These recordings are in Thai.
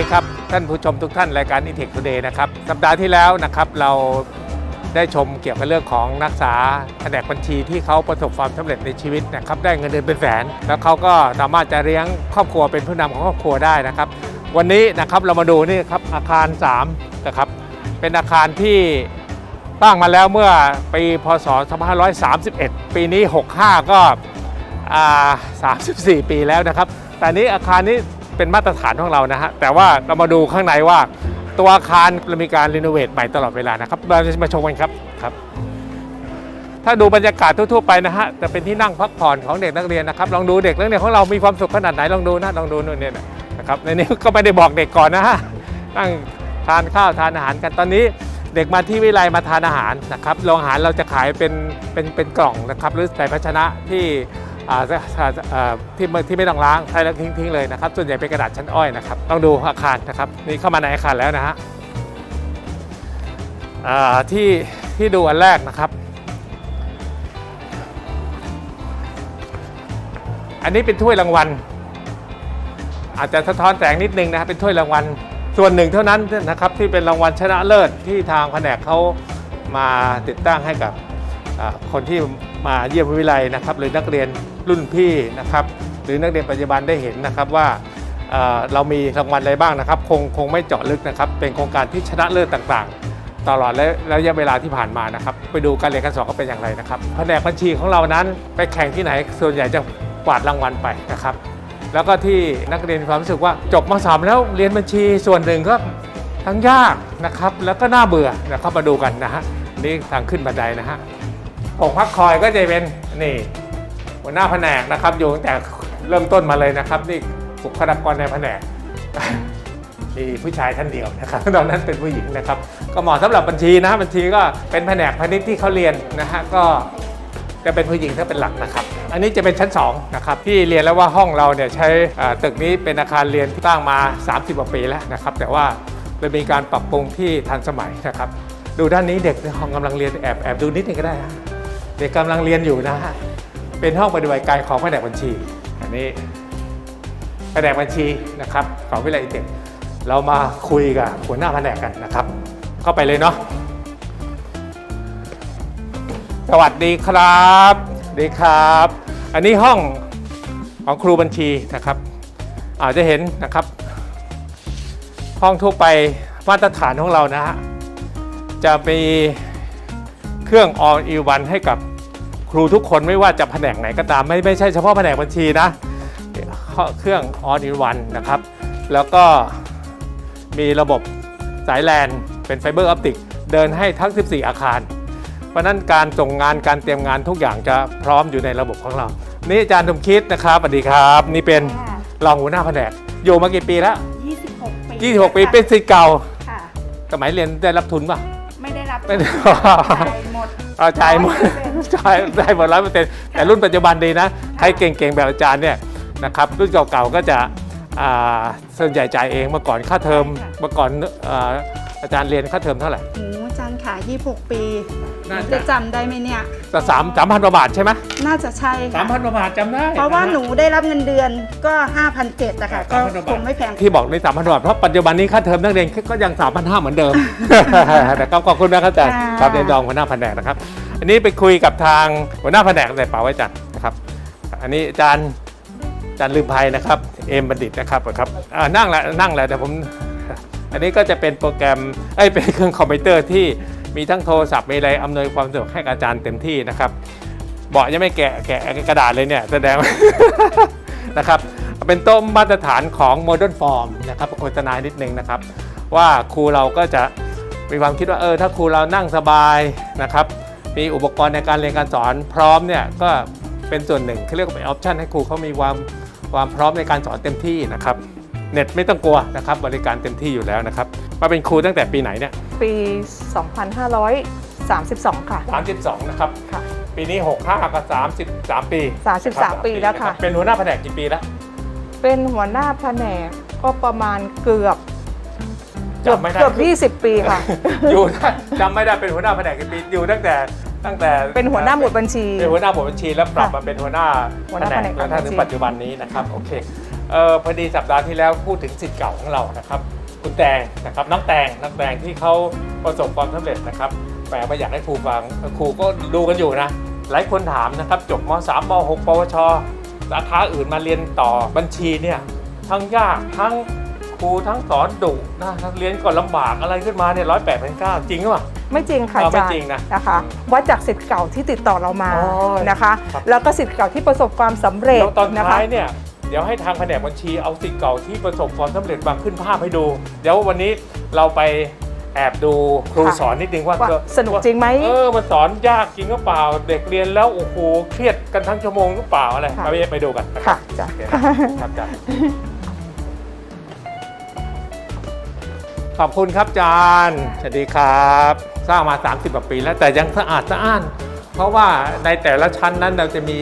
ดีครับ ท่านผู้ชมทุกท่านรายการ Intech Today นะครับ สัปดาห์ที่แล้วนะครับเราได้ชมเกี่ยวกับเรื่องของนักศึกษาแผนกบัญชีที่เขาประสบความสำเร็จในชีวิตนะครับได้เงินเดือนเป็นแสน แล้วเขาก็สามารถจะเลี้ยงครอบครัวเป็นผู้นำของครอบครัวได้นะครับ วันนี้นะครับเรามาดูนี่ครับอาคาร3นะครับเป็นอาคารที่ตั้งมาแล้วเมื่อปีพศ 2531 ปีนี้ 65 ก็อ่า34 ปีแล้วนะครับ แต่นี้อาคารนี้ เป็นมาตรฐานของเรานะฮะแต่ว่าเรามาดูข้างในว่า ตัวอาคารเรามีการรีโนเวทใหม่ตลอดเวลานะครับเราจะมาชมกันครับครับ ถ้าดูบรรยากาศทั่วๆไปนะฮะจะเป็นที่นั่งพักผ่อนของเด็กนักเรียนนะครับลองดูเด็กนักเรียนของเรามีความสุขขนาดไหนลองดูนะลองดูนู่นเนี่ยนะครับในนี้ก็ไม่ได้บอกเด็กก่อนนะฮะนั่งทานข้าวทานอาหารกันตอนนี้เด็กมาที่วิไลมาทานอาหารนะครับโรงอาหารเราจะขายเป็นเป็นเป็นกล่องนะครับหรือใส่ภาชนะที่ ที่ไม่ที่ไม่ต้องล้างใช้แล้วทิ้งทิ้งเลยนะครับส่วนใหญ่เป็นกระดาษชั้นอ้อยนะครับต้องดูอาคารนะครับนี่เข้ามาในอาคารแล้วนะฮะที่ที่ดูอันแรกนะครับ อันนี้เป็นถ้วยรางวัล อาจจะสะท้อนแสงนิดนึงนะครับเป็นถ้วยรางวัลส่วนหนึ่งเท่านั้นนะครับที่เป็นรางวัลชนะเลิศที่ทางแผนกเขามาติดตั้งให้กับคนที่มาเยี่ยมวิไลนะครับหรือนักเรียน รุ่นพี่นะครับหรือนักเรียนปัจจุบันได้เห็นนะครับว่าเรามีรางวัลอะไรบ้างนะครับ คงคงไม่เจาะลึกนะครับ เป็นโครงการที่ชนะเลิศต่างๆ ตลอดระยะเวลาที่ผ่านมานะครับ ไปดูการเรียนการสอนก็เป็นอย่างไรนะครับแผนกบัญชีของเรานั้นไปแข่งที่ไหนส่วนใหญ่จะกวาดรางวัลไปนะครับ แล้วก็ที่นักเรียนมีความรู้สึกว่าจบมสามแล้วเรียนบัญชีส่วนหนึ่งก็ทั้งยากนะครับ แล้วก็น่าเบื่อนะครับมาดูกันนะฮะนี่ทางขึ้นบันไดนะฮะองค์พักคอยก็จะเป็นนี่ หัวหน้าแผนกนะครับ อยู่ตั้งแต่เริ่มต้นมาเลยนะครับนี่บุคลากรในแผนกมีผู้ชายท่านเดียวนะครับตอนนั้นเป็นผู้หญิงนะครับ ก็เหมาะสำหรับบัญชีนะบัญชีก็เป็นแผนกพาณิชย์ที่เขาเรียนนะฮะก็จะเป็นผู้หญิงถ้าเป็นหลักนะครับ อันนี้จะเป็นชั้น2นะครับที่เรียนแล้วว่าห้องเราเนี่ยใช้อ่าตึกนี้เป็นอาคารเรียนที่ตั้งมา 30กว่าปีแล้วนะครับ แต่ว่าเรามีการปรับปรุงที่ทันสมัยนะครับ ดูด้านนี้เด็กในห้องกำลังเรียนแอบแอบดูนิดนึงก็ได้นะเด็กกำลังเรียนอยู่นะฮะ เป็นห้องปฏิบัติการของแผนกบัญชี อันนี้แผนกบัญชีนะครับของวิทยาลัยเทคเรามาคุยกับหัวหน้าแผนกกันนะครับ เข้าไปเลยเนาะสวัสดีครับดีครับ อันนี้ห้องของครูบัญชีนะครับอาจจะเห็นนะครับ ห้องทั่วไปมาตรฐานของเรานะฮะจะมีเครื่อง all in one ให้กับ ครูทุกคนไม่ว่าจะแผนกไหนก็ตามไม่ไม่ใช่เฉพาะแผนกบัญชีนะเครื่อง all in one นะครับ แล้วก็มีระบบสายแลนเป็นไฟเบอร์ออปติกเดินให้ทั้ง 14 อาคาร เพราะฉะนั้นการส่งงานการเตรียมงานทุกอย่างจะพร้อมอยู่ในระบบของเรา นี่อาจารย์สมคิดนะครับสวัสดีครับ นี่เป็นค่ะรองหัวหน้าแผนก อยู่มากี่ปีแล้ว 26 ปี 26 ปีเป็นศิษย์เก่าค่ะสมัยเรียนได้รับทุนป่ะ ไม่ได้รับไม่ได้จ่ายหมดเอาจ่ายหมด 100%จ่ายได้หมดร้อยเปอร์เซ็นต์แต่รุ่นปัจจุบันดีนะใครเก่งๆแบบอาจารย์เนี่ยนะครับรุ่นเก่าๆก็จะอ่าส่วนใหญ่จ่ายเองเมื่อก่อนค่าเทอมใช่ค่ะเมื่อก่อนอ่าอาจารย์เรียนค่าเทอมเท่าไหร่โอ้อาจารย์ค่ะ26 ปีน่าจะจะจำได้ไหมเนี่ยจะสามสามพันกว่าบาทใช่ไหมน่าจะใช่สาค่ะมพันกว่าบาทจำได้ เพราะว่าฮหนูได้รับเงินเดือนก็5,700นะคะก็3,700คงไม่แพงที่บอกในสามพันบาทเพราะปัจจุบันนี้ค่าเทอมนักเรียนก็ยังสามพันห้าเหมือนเดิมนะครับขอบคุณนะครับอาจารย์ค่ะครับเรียนรองหัวหน้าแผนกนะครับ อันนี้ไปคุยกับทางหัวหน้าแผนกใส่เป๋าไว้จัดนะครับ อันนี้อาจารย์อาจารย์ลืมภัยนะครับ เอ็มบัณฑิตนะครับครับนั่งแล้วนั่งแล้วแต่ผม อันนี้ก็จะเป็นโปรแกรมเอ้เป็นเครื่องคอมพิวเตอร์ที่มีทั้งโทรศัพท์มีอะไรอำนวยความสะดวกให้กับอาจารย์เต็มที่นะครับเบาะยังไม่แกะแกะกระดาษเลยเนี่ยแสดงนะครับเป็นโต้มมาตรฐานของ Modern Form นะครับโฆษณานิดนึงนะครับ ว่าครูเราก็จะมีความคิดว่าเออถ้าครูเรานั่งสบายนะครับ มีอุปกรณ์ในการเรียนการสอนพร้อมเนี่ยก็เป็นส่วนหนึ่งเขาเรียกว่าเป็นออปชันให้ครูเขามีความความพร้อมในการสอนเต็มที่นะครับเน็ตไม่ต้องกลัวนะครับบริการเต็มที่อยู่แล้วนะครับมาเป็นครูตั้งแต่ปีไหนเนี่ยปี 2532 ค่ะ 32นะครับค่ะปีนี้ 65กับ33 ปี33 ปีแล้วค่ะ เป็นหัวหน้าแผนกกี่ปีแล้ว เป็นหัวหน้าแผนกก็ประมาณเกือบ เกือบจำไม่ได้เกือบ 20 ปีค่ะ อยู่ได้จำไม่ได้เป็นหัวหน้าแผนกกี่ปีอยู่ตั้งแต่ตั้งแต่เป็นหัวหน้าหมวดบัญชี เป็นหัวหน้าหมวดบัญชีแล้วปรับมาเป็นหัวหน้าหัวหน้าแผนกแล้วถ้าถึงบัญชี ปัจจุบันนี้นะครับโอเคเออพอดีสัปดาห์ที่แล้วพูดถึงสิทธิ์เก่าของเรานะครับ คุณแตงนะครับน้องแตงน้องแตงที่เขาประสบความสำเร็จนะครับแปลว่าอยากให้ครูฟังครูก็ดูกันอยู่นะ หลายคนถามนะครับจบม .3 ม .6 ปวชสาขาอื่นมาเรียนต่อบัญชีเนี่ยทั้งยากทั้ง ครูทั้งสอนดุนะเรียนก็ลำบากอะไรขึ้นมาเนี่ยร้อยแปดพันเก้าจริงหรือเปล่า ไม่จริงค่ะอ๋ออาจารไม่จริงย์นะนะคะวัดจากสิทธิ์เก่าที่ติดต่อเรามาอ๋อนะคะ ครับ แล้วก็สิทธิ์เก่าที่ประสบความสำเร็จแล้วตอนนะคะท้ายเนี่ยเดี๋ยวให้ทางแผนกบัญชีเอาสิ่งเก่าที่ประสบความสำเร็จมาขึ้นภาพให้ดู เดี๋ยววันนี้เราไปแอบดูครูค่ะสอนนิดนึงว่าว่าเออสนุกจริงไหมเออมันสอนยากจริงหรือเปล่าเด็กเรียนแล้วโอ้โหเครียดกันทั้งชั่วโมงหรือเปล่าอะไรค่ะ ไปไปดูกันนะค่ะจ้ะ โอเคนะครับจ้ะ ขอบคุณครับอาจารย์สวัสดีครับ สร้างมา 30กว่าปีแล้วแต่ยังสะอาดสะอ้าน เพราะว่าในแต่ละชั้นนั้นเราจะมี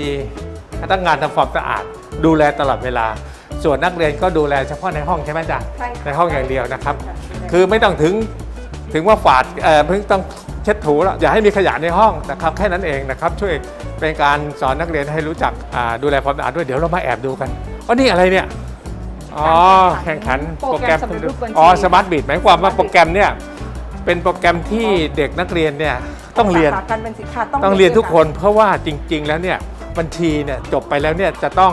พนักงานทำความสะอาด ดูแลตลอดเวลา ส่วนนักเรียนก็ดูแลเฉพาะในห้องใช่ไหมจ๊ะใช่ค่ะในห้องอย่างเดียวนะครับ คือไม่ต้องถึงถึงว่าฝาดเอ่อเพิ่งต้องเช็ดถูแล้วอย่าให้มีขยะในห้องนะครับแค่นั้นเองนะครับ ช่วยเป็นการสอนนักเรียนให้รู้จักอ่าดูแลความสะอาดด้วยเดี๋ยวเรามาแอบดูกันอ๋อนี่อะไรเนี่ย อ๋อ แข่งขันโปรแกรมสำเร็จรูปบัญชีอ๋อสมาร์ทบีดหมายความว่าโปรแกรมเนี่ยเป็นโปรแกรมที่เด็กนักเรียนเนี่ยต้องเรียนสาขาการเป็นสินค้าต้องเรียนทุกคนเพราะว่าจริง ๆ แล้วเนี่ยบัญชีเนี่ยจบไปแล้วเนี่ยจะต้อง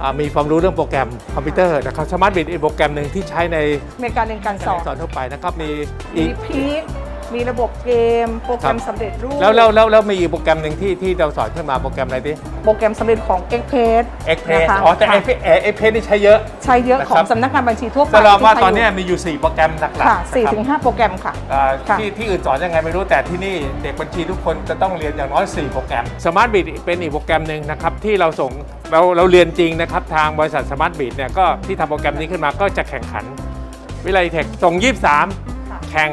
อามีความรู้เรื่องโปรแกรมคอมพิวเตอร์นะครับสมาร์ทบีดเป็นโปรแกรมหนึ่งที่ใช้ในในการเรียนการสสออนนสอนทั่วไปนะครับมีมีอีกพีค มีระบบเกม โปรแกรมครับ สำเร็จรูปแล้วแล้วแล้วแล้วมีอีกโปรแกรมหนึ่งที่ที่เราสอนขึ้นมาโปรแกรมอะไรดิโปรแกรมสำเร็จของ e x p r e s s เอ็กเพรสนะคะอ๋อแต่ค่ะเอ็กเพรสเอ็กเพรสนี่ใช้เยอะ ใช้เยอะนะคขรับองสำนักงานบัญชีทั่วไปแสดงว่าที่ใช้ตอนเนี้ยมีอยู่ 4 โปรแกรมหลักๆค่ะนะสี่รับถึงห้าโปรแกรมค่ะอ่าค่ะ ที่ที่อื่นสอนยังไงไม่รู้แต่ที่นี่เด็กบัญชีทุกคนจะต้องเรียนอย่างน้อย 4 โปรแกรมสมาร์ทบีดเป็นอีกโปรแกรมหนึ่งนะครับที่เราส่งเราเราเรียนจริงนะครับทางบริษัทสมาร์ทบีดเนี่ยก็ที่ทำโปรแกรมนี้ขึ้นมาก็จะแข่งขัน วิไลเทคส่ง 23 แข่ง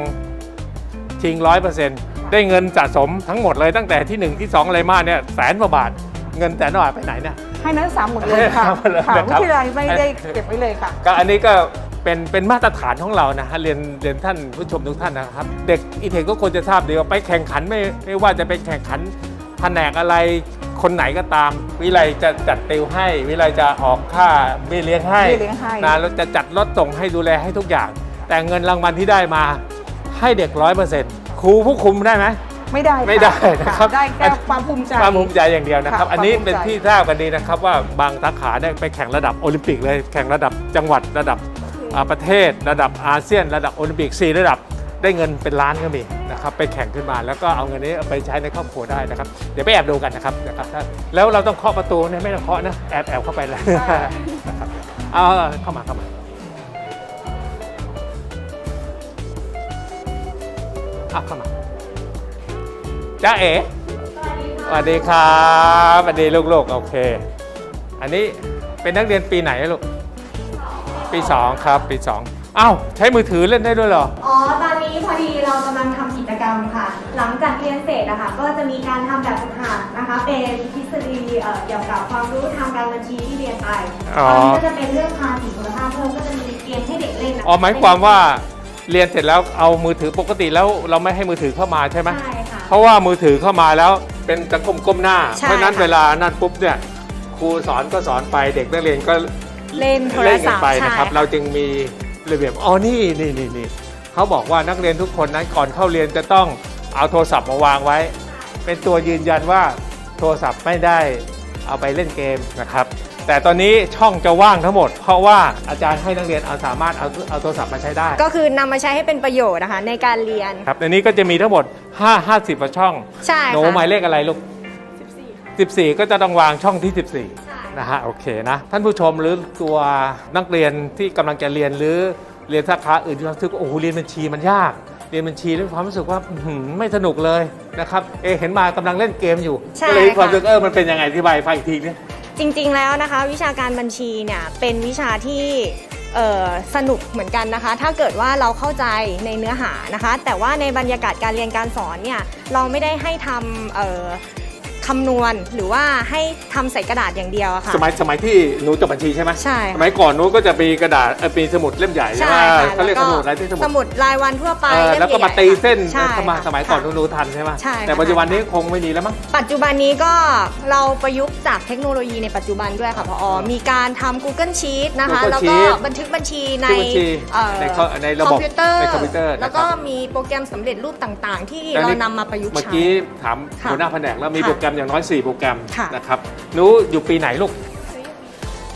ชิง 100%ได้เงินสะสมทั้งหมดเลยตั้งแต่ที่ 1 ที่ 2 อะไรมาเนี่ยแสนกว่าบาท เงินแสนกว่าบาทไปไหนเนี่ย ให้นักศึกษาหมดเลยค่ะให้หมดเลยค่ะนะครับ วิทยาลัยไม่ได้เก็บไว้เลยค่ะ ก็อันนี้ก็เป็นเป็นมาตรฐานของเรานะฮะเรียนเรียนท่านผู้ชมทุกท่านนะครับ เด็กอีเทคก็ควรจะทราบดีว่าไปแข่งขันไม่ไม่ว่าจะไปแข่งขันแผนกอะไรคนไหนก็ตาม วิไลจะจัดติวให้ วิไลจะออกค่าเบี้ยเลี้ยงให้เบี้ยเลี้ยงให้ นะแล้วจะจัดรถส่งให้ดูแลให้ทุกอย่าง แต่เงินรางวัลที่ได้มา ให้เด็กร้อยเปอร์เซ็นต์ครูผู้คุมได้ไหม ไม่ได้ค่ะไม่ได้นะครับได้แค่ความภูมิใจ ความภูมิใจอย่างเดียวนะครับ ค่ะอันนี้ความภูมิใจ เป็นที่ทราบกันดีนะครับว่าบางสาขาเนี่ยไปแข่งระดับโอลิมปิกเลย แข่งระดับจังหวัดระดับอ่าประเทศ ระดับอาเซียน ระดับโอลิมปิก 4 ระดับได้เงินเป็นล้านก็มีนะครับไปแข่งขึ้นมาแล้วก็เอาเงินนี้เอาไปใช้ในครอบครัวได้นะครับเดี๋ยวไปแอบดูกันนะครับนะครับถ้าแล้วเราต้องเคาะประตูเนี่ยไม่ต้องเคาะนะแอบแอบเข้าไปเลยนะครับเอาเข้ามาเข้ามา เอาเข้ามาจ้าเอ๋สวัสดีครับสวัสดีลูกๆโอเค อันนี้เป็นนักเรียนปีไหนอะลูก ปีสองครับ ปีสองอ้าวใช้มือถือเล่นได้ด้วยเหรอ อ๋อ ตอนนี้พอดีเรากำลังทำกิจกรรมค่ะ หลังจากเรียนเสร็จนะคะก็จะมีการทำแบบฝึกหัดนะคะ เป็นทฤษฎีเอ่อเกี่ยวกับความรู้ทางการบัญชีที่เรียนไปอ๋อตอนนี้ก็จะเป็นเรื่องภาษีมูลค่าเพิ่มก็จะมีเกมให้เด็กเล่นนะคะอ๋อหมายความว่า เรียนเสร็จแล้วเอามือถือปกติแล้วเราไม่ให้มือถือเข้ามาใช่ไหมใช่ค่ะ เพราะว่ามือถือเข้ามาแล้วเป็นสังคมก้มหน้า ใช่เพราะฉะนั้นค่ะ เวลานั่นปุ๊บเนี่ยครูสอนก็สอนไปเด็กนักเรียนก็ เล่นโทรเล่นกัศันพท์ไปนะครับ ใช่ เราจึงมีระเบียบอ๋อนี่นี่นี่นี่เขาบอกว่านักเรียนทุกคนนั้นก่อนเข้าเรียนจะต้องเอาโทรศัพท์มาวางไว้ เป็นตัวยืนยันว่าโทรศัพท์ไม่ได้เอาไปเล่นเกมนะครับ แต่ตอนนี้ช่องจะว่างทั้งหมด เพราะว่าอาจารย์ให้นักเรียนเอาสามารถเอาเอาโทรศัพท์มาใช้ได้ ก็คือนำมาใช้ให้เป็นประโยชน์นะคะในการเรียน ครับในนี้ก็จะมีทั้งหมด 5 50กว่าช่อง ใช่หนูค่ะหมายเลขอะไรลูก 14 ก็จะต้องวางช่องที่14 นะฮะ โอเคนะ ท่านผู้ชมหรือตัวนักเรียนที่กำลังจะเรียนหรือเรียนสาขาอื่นที่รู้สึกว่าโอ้โหเรียนบัญชีมันยาก เรียนบัญชีด้วยความรู้สึกว่าอื้อหือไม่สนุกเลยนะครับ เอะเห็นมากำลังเล่นเกมอยู่ ใช่ก็เลยมีความค่ะรู้สึกเออมันเป็นยังไงที่บายฟังอีกทีนึง จริงๆแล้วนะคะ วิชาการบัญชีเนี่ยเป็นวิชาที่สนุกเหมือนกันนะคะ ถ้าเกิดว่าเราเข้าใจในเนื้อหานะคะ แต่ว่าในบรรยากาศการเรียนการสอนเนี่ยเราไม่ได้ให้ทำ คำนวณหรือว่าให้ทำใส่กระดาษอย่างเดียวอะค่ะ สมัยสมัยที่หนูจบบัญชีใช่ไหมใช่สค่ะมัยก่อนหนูก็จะมีกระดาษเอ่อมีสมุดเล่มใหญ่ใช่ไหมใช่ค่ะเขาเรียกสมุดอะไรที่สมุด สมุดรายวันทั่วไปเออเมแล้วก็มาใหญ่ๆตีเส้นใช่เข้ามาค่ะ สมัยก่อนหนูค่ะหนูทันใช่ไหมใช่ค่ะ แต่ปัจจุบันนี้คงไม่มีแล้วมั้ง ปัจจุบันนี้ก็เราประยุกต์จากเทคโนโลยีในปัจจุบันด้วยค่ะพอมีการทำ Google Sheet นะคะ Google แล้วก็ Sheet บันทึกบัญชีในบัญชีเอ่อในคอในระบบคอมพิวเตอร์ในคอมพิวเตอร์นะครับ แล้วก็มีโปรแกรมสำเร็จรูปต่างๆ ที่แต่เรานี่นำมาประยุกต์เมื่อใช้ กี้ถามค่ะหัวหน้าแผนกแล้วมีค่ะ โปรแกรมอย่างน้อย 4 โปรแกรมค่ะ นะครับหนูอยู่ปีไหนลูก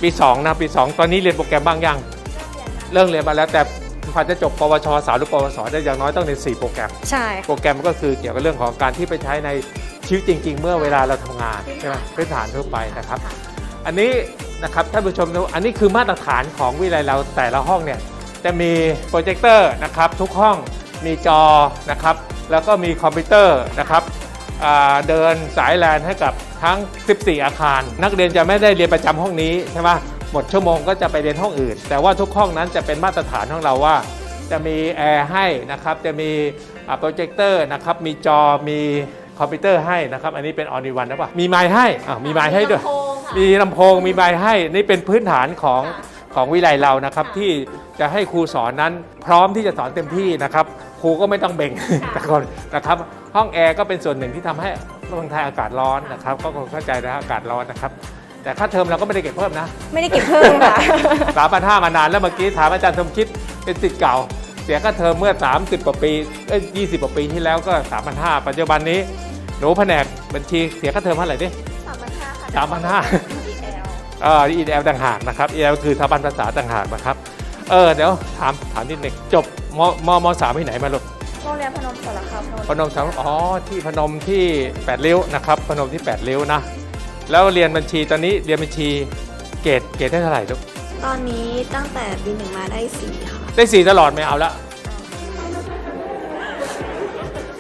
ปี2นะปี 2 ตอนนี้เรียนโปรแกรมบ้างยังเริ่มเรียนมาแล้วแต่กว่าจะจบปวชสาวหรือปวสได้อย่างน้อยต้องเรียน4โปรแกรม ใช่โปรแกรมก็คือเกี่ยวกับเรื่องของการที่ไปใช้ในชีวิตจริง ๆ เมื่อเวลาเราทำงานใช่ไหมพื้นฐานทั่วไปนะครับ อันนี้นะครับท่านผู้ชมดูอันนี้คือมาตรฐานของวิทยาลัยเราแต่ละห้องเนี่ยจะมีโปรเจคเตอร์นะครับทุกห้องมีจอนะครับแล้วก็มีคอมพิวเตอร์นะครับอ่า เดินสายแลนให้กับทั้ง 14 อาคาร นักเรียนจะไม่ได้เรียนประจำห้องนี้ใช่ไหมหมดชั่วโมงก็จะไปเรียนห้องอื่น แต่ว่าทุกห้องนั้นจะเป็นมาตรฐานของเราว่า จะมีแอร์ให้นะครับจะมีโปรเจคเตอร์นะครับมีจอมีคอมพิวเตอร์ให้นะครับอันนี้เป็นออน i วันนะปะมีไมค์ให้อะมีไมค์ให้ด้วยมีลำโพงมีไมค์ให้นี่เป็นพื้นฐานของของวิไลเรานะครับที่จะให้ครูสอนนั้นพร้อมที่จะสอนเต็มที่นะครับ ครูก็ไม่ต้องเบ่งแต่คนนะครับ ห้องแอร์ก็เป็นส่วนหนึ่งที่ทำให้เมืองไทยอากาศร้อนนะครับ ก็คงเข้าใจนะอากาศร้อนนะครับ แต่ค่าเทอมเราก็ไม่ได้เก็บเพิ่มนะ ไม่ได้เก็บเพิ่มค่ะสามพันห้ามานานแล้วเมื่อกี้ถามอาจารย์สมคิดเป็นสิทธิ์เก่า เสียค่าเทอมเมื่อ 30กว่าปีเอ้ย20กว่าปีที่แล้วก็3 5 0 0ปัจจุบันนี้หนูแผนกบัญชีเสียค่าเทอมเท่าไหร่ดิสามพันห้าเอออีเอลต่างหากนะครับอีเอลคือสถาบันภาษาต่างหากนะครับ เออเดี๋ยวถามถามนิดหนึงจบมมมสามที่ไหนมาลูกโรงเรียนพนมสารคามนนท์พนมสามอ๋อที่พนมที่แปดริ้วนะครับพนมที่แปดริ้วนะแล้วเรียนบัญชีตอนนี้เรียนบัญชีเกรดเกรดได้เท่าไหร่ลูกตอนนี้ตั้งแต่ปีหนึ่งมาได้สี่ค่ะได้สี่ตลอดไม่เอาละ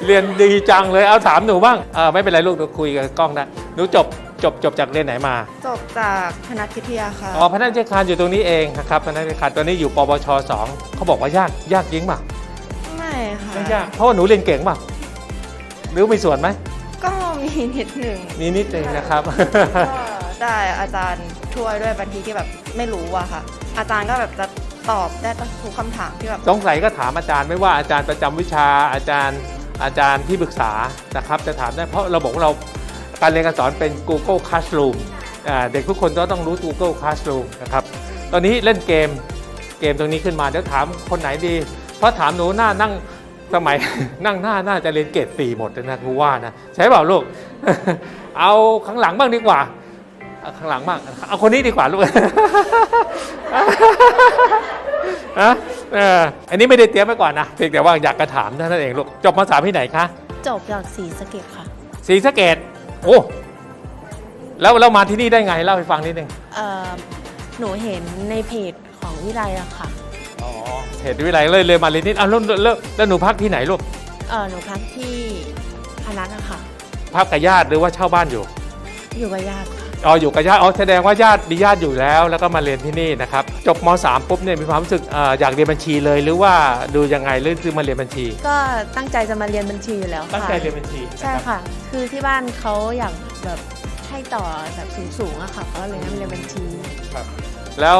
เรียนดีจังเลยเอาถามหนูบ้างเออไม่เป็นไรลูกหนูคุยกับกล้องได้หนูจบ จบจบจากเรียนไหนมาจบจากคณะวิทยาค่ะ อ๋อพนักงานคารอยู่ตรงนี้เองนะครับพนักงานคารตอนนี้อยู่ปวชสองเขาบอกว่ายากยากจริงป่ะไม่ค่ะไม่ยากเพราะว่าหนูเรียนเก่งป่ะหรือมีส่วนไหมก็มีนิดหนึ่งมีนิดนึงนะครับ ก็ได้อาจารย์ช่วยด้วยบางทีที่แบบไม่รู้อะค่ะ อาจารย์ก็แบบจะตอบได้ทุกคำถามที่แบบ สงสัยก็ถามอาจารย์ไม่ว่าอาจารย์ประจำวิชาอาจารย์อาจารย์ที่ปรึกษานะครับ จะถามได้เพราะเราบอกว่าเรา การเรียนการสอนเป็น Google Classroom อ่าเด็กทุกคนก็ต้องรู้ Google Classroom นะครับ ตอนนี้เล่นเกมเกมตรงนี้ขึ้นมาเดี๋ยวถามคนไหนดี เพราะถามหนูหน้านั่งสมัยนั่งหน้าน่าจะเรียนเกรดสี่หมดเลยนะครูว่านะใช่เปล่าลูก เอาข้างหลังบ้างดีกว่าเอาข้างหลังบ้างเอาคนนี้ดีกว่าลูกอะเอออันนี้ไม่ได้เตรียมไว้ก่อนนะเพียงแต่ว่าอยากกระถามเท่านั้นเองลูกจบมสามที่ไหนคะจบจากสีสะเก็ดค่ะศรีสะเกด โอ้แล้วแล้วมาที่นี่ได้ไงเล่าให้ฟังนิดนึงเอ่อหนูเห็นในเพจของวิไลอะค่ะอ๋อเหตุวิไลเลยเลยมาเรียนนี่อ้าวแล้วแล้วแล้วหนูพักที่ไหนลูกเอ่อหนูพักที่พนัสอะค่ะ พักกับญาติหรือว่าเช่าบ้านอยู่ อยู่กับญาติค่ะ อ๋ออยู่กับญาติอ๋อแสดงว่าญาติมีญาติอยู่แล้ว แล้วก็มาเรียนที่นี่นะครับจบมสามปุ๊บเนี่ยมีความรู้สึกเอ่ออยากเรียนบัญชีเลย หรือว่าดูยังไงหรือคือมาเรียนบัญชี ก็ตั้งใจจะมาเรียนบัญชีอยู่แล้วตั้งค่ะใจเรียนบัญชีใช่นะครับค่ะ คือที่บ้านเขาอยากแบบให้ต่อแบบสูงๆอะค่ะก็เลยให้มาเรียนบัญชี ครับ แล้ว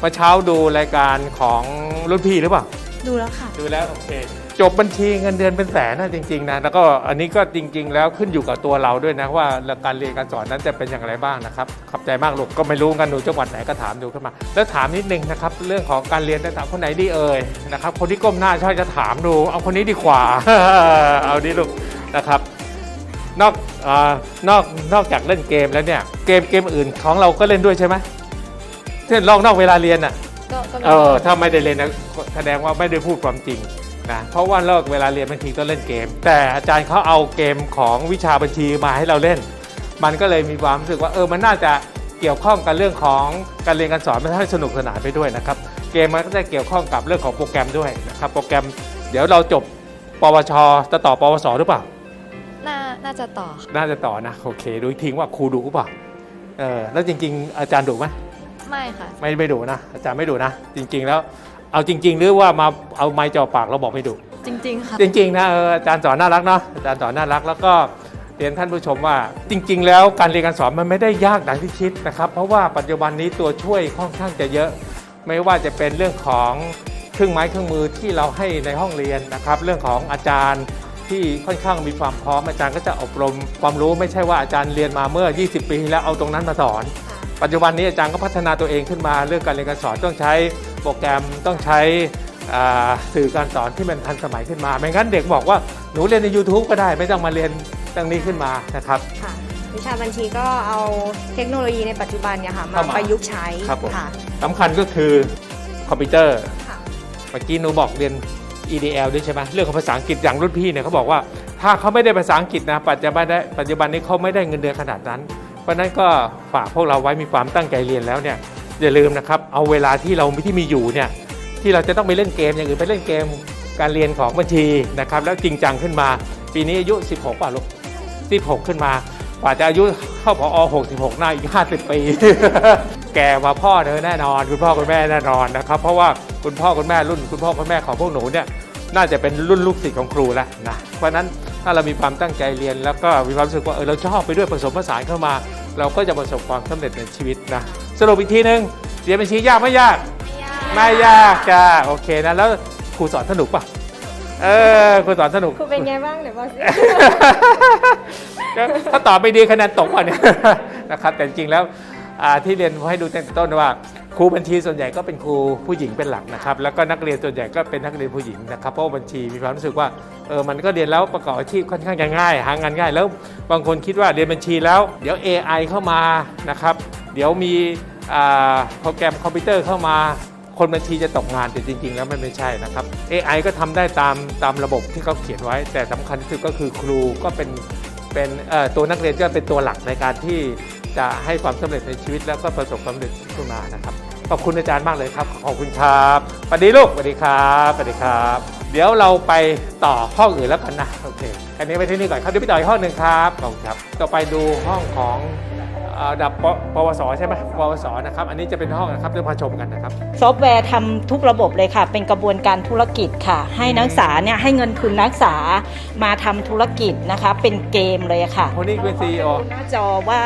เมื่อเช้าดูรายการของรุ่นพี่หรือเปล่า ดูแล้วค่ะ ดูแล้วโอเค จบบัญชีเงินเดือนเป็นแสนนะจริงๆนะแล้วก็อันนี้ก็จริง ๆ แล้วขึ้นอยู่กับตัวเราด้วยนะว่าการเรียนการสอนนั้นจะเป็นอย่างไรบ้างนะครับขอบใจมากลูกก็ไม่รู้กันหนูจังหวัดไหนก็ถามดูขึ้นมา แล้วถามนิดนึงนะครับเรื่องของการเรียนจะถามคนไหนดีเอ่ยนะครับคนที่ก้มหน้าชอบจะถามดู เอาคนนี้ดีกว่า เอาดีลูกนะครับนอกเออนอกนอกจากเล่นเกมแล้วเนี่ยเกมเกมอื่นของเราก็เล่นด้วยใช่ไหมเช่นลองนอกเวลาเรียนอะก็ก็มีเออถ้าไม่ได้เรียนนะแสดงว่าไม่ได้พูดความจริง นะเพราะว่าเลิกเวลาเรียนบางทีก็เล่นเกม แต่อาจารย์เขาเอาเกมของวิชาบัญชีมาให้เราเล่น มันก็เลยมีความรู้สึกว่าเออมันน่าจะเกี่ยวข้องกับเรื่องของการเรียนการสอนมันให้สนุกสนานไปด้วยนะครับเกมมันก็จะเกี่ยวข้องกับเรื่องของโปรแกรมด้วยนะครับโปรแกรมเดี๋ยวเราจบปวชจะต่อปวสหรือเปล่า น่าน่าจะต่อค่ะน่าจะต่อนะโอเคดูอีกทีว่าครูดุหรือเปล่าเออแล้วจริง ๆ อาจารย์ดุไหมไม่ค่ะ ไม่ไม่ดุนะอาจารย์ไม่ดุนะ จริง ๆ แล้ว เอาจริง ๆ หรือว่ามาเอาไม้จ่อปากเราบอกไม่ดุจริง ๆ ค่ะ จริงๆนะเอออาจารย์สอนน่ารักเนาะอาจารย์สอนน่ารักแล้วก็จรียนท่านผู้ชมว่า จริง ๆ แล้วการเรียนการสอนมันไม่ได้ยากดังที่คิดนะครับ เพราะว่าปัจจุบันนี้ตัวช่วยค่อนข้างจะเยอะ ไม่ว่าจะเป็นเรื่องของเครื่องไม้เครื่องมือที่เราให้ในห้องเรียนนะครับ เรื่องของอาจารย์ที่ค่อนข้างมีความพร้อมอาจารย์ก็จะอบรมความรู้ไม่ใช่ว่าอาจารย์เรียนมาเมื่อ 20 ปีที่แล้วเอาตรงนั้นมาสอน ปัจจุบันนี้อาจารย์ก็พัฒนาตัวเองขึ้นมาเรื่องการเรียนการสอนต้องใช้โปรแกรมต้องใช้อ่าสื่อการสอนที่มันทันสมัยขึ้นมา ไม่งั้นเด็กบอกว่าหนูเรียนใน YouTube ก็ได้ไม่ต้องมาเรียนตั้งนี้ขึ้นมานะครับค่ะวิชาบัญชีก็เอาเทคโนโลยีในปัจจุบันเนี่ยค่ะมาเข้ามาประยุกต์ใช้ครับผมค่ะสำคัญก็คือคอมพิวเตอร์ค่ะเมื่อกี้หนูบอกเรียน EDL ด้วยใช่ไหมเรื่องของภาษาอังกฤษอย่างรุ่นพี่เนี่ยเขาบอกว่าถ้าเขาไม่ได้ภาษาอังกฤษนะปัจจุบันได้ปัจจุบันนี้เขาไม่ได้เงินเดือนขนาดนั้น เพราะนั้นก็ฝากพวกเราไว้มีความตั้งใจเรียนแล้วเนี่ยอย่าลืมนะครับเอาเวลาที่เราที่มีอยู่เนี่ยที่เราจะต้องไปเล่นเกมอย่างอื่นไปเล่นเกมการเรียนของบัญชีนะครับแล้วจริงจังขึ้นมา ปีนี้อายุ 16ป่ะลูก16 ขึ้นมากว่าจะอายุเข้าพอ66 หน้าอีก 50 ปี แก่กว่าพ่อเธอแน่นอน คุณพ่อคุณแม่แน่นอนนะครับ เพราะว่าคุณพ่อคุณแม่รุ่น คุณพ่อคุณแม่ของพวกหนูเนี่ยน่าจะเป็นรุ่นลูกศิษย์ของครูแล้วนะเพราะนั้น ถ้าเรามีความตั้งใจเรียน แล้วก็มีความรู้สึกว่าเออเราชอบไปด้วยผสมผสานเข้ามา เราก็จะประสบความสำเร็จในชีวิตนะสรุปอีกทีนึงเรียนบัญชียากไม่ยากไม่ยากจ้าโอเคนะแล้วครูสอนสนุกป่ะเออครูสอนสนุกครูเป็นไงบ้างเดี๋ยวบอกสิก็ถ้าตอบไม่ดีคะแนนตกว่ะเนี่ยนะครับแต่จริงๆแล้วอ่า ที่เรียนให้ดูตั้งแต่ต้นว่าครูบัญชีส่วนใหญ่ก็เป็นครูผู้หญิงเป็นหลักนะครับ แล้วก็นักเรียนส่วนใหญ่ก็เป็นนักเรียนผู้หญิงนะครับเพราะว่าบัญชีมีความรู้สึกว่าเออมันก็เรียนแล้วประกอบอาชีพค่อนข้างจะง่ายหางานง่าย แล้วบางคนคิดว่าเรียนบัญชีแล้ว เดี๋ยว AI เข้ามานะครับเดี๋ยวมีอ่าโปรแกรมคอมพิวเตอร์เข้ามาคนบัญชีจะตกงานแต่จริง ๆ แล้วมันไม่ใช่นะครับ AI ก็ทำได้ตามตามระบบที่เขาเขียนไว้ แต่สำคัญที่สุดก็คือครูก็เป็นเป็นตัวนักเรียนก็เป็นตัวหลักในการที่ จะให้ความสำเร็จในชีวิตแล้วก็ประสบความสำเร็จขึ้นมานะครับขอบคุณอาจารย์มากเลยครับ ขอบคุณครับสวัสดีลูกสวัสดีครับสวัสดีครับ เดี๋ยวเราไปต่อห้องอื่นแล้วกันนะโอเคแค่นี้ไปที่นี่ก่อนครับเดี๋ยวไปต่ออีกห้องหนึ่งครับขอบคุณครับ ต่อไปดูห้องของ ดับปปวสใช่ไหมปวสนะครับ อันนี้จะเป็นห้องนะครับเดี๋ยวมาชมกันนะครับ ซอฟต์แวร์ทำทุกระบบเลยค่ะ เป็นกระบวนการธุรกิจค่ะ ให้นักศึกษาเนี่ยให้เงินทุนนักศึกษามาทำธุรกิจนะคะ เป็นเกมเลยค่ะคนนี้เป็น CEO ดูหน้าจอว่า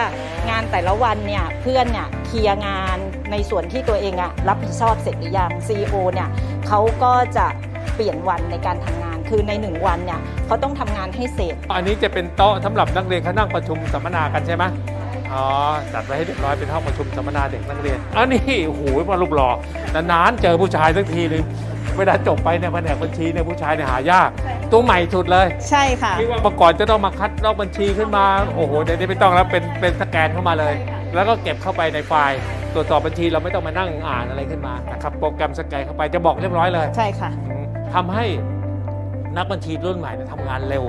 งานแต่ละวันเนี่ยเพื่อนเนี่ยเคลียร์งานในส่วนที่ตัวเองอะรับผิดชอบเสร็จหรือยัง CEO เนี่ยเขาก็จะเปลี่ยนวันในการทำงานคือในหนึ่งวันเนี่ยเขาต้องทำงานให้เสร็จ อันนี้จะเป็นโต๊ะสำหรับนักเรียนเขานั่งประชุมสัมมนากันใช่ไหม อ๋อจัดไว้ให้เรียบร้อยเป็นห้องประชุมสัมมนาเด็กนักเรียนอันนี้โอ้โหมารูปหล่อนานๆเจอผู้ชายสักทีหนึงเวลาจบไปเนี่ยแผนกบัญชีเนี่ยผู้ชายเนี่ยหายาก ตัวใหม่สุดเลยใช่ค่ะที่ว่าเมื่อก่อนจะต้องมาคัดลอกบัญชีขึ้นมาโอ้โหเดี๋ยวนี้ไม่ต้องแล้วเป็นเป็นสแกนเข้ามาเลย แล้วก็เก็บเข้าไปในไฟล์ตรวจสอบบัญชีเราไม่ต้องมานั่งอ่านอะไรขึ้นมานะครับโปรแกรมสแกนเข้าไปจะบอกเรียบร้อยเลย ใช่ค่ะอืมทำให้นักบัญชีรุ่นใหม่เนี่ยทำงานเร็ว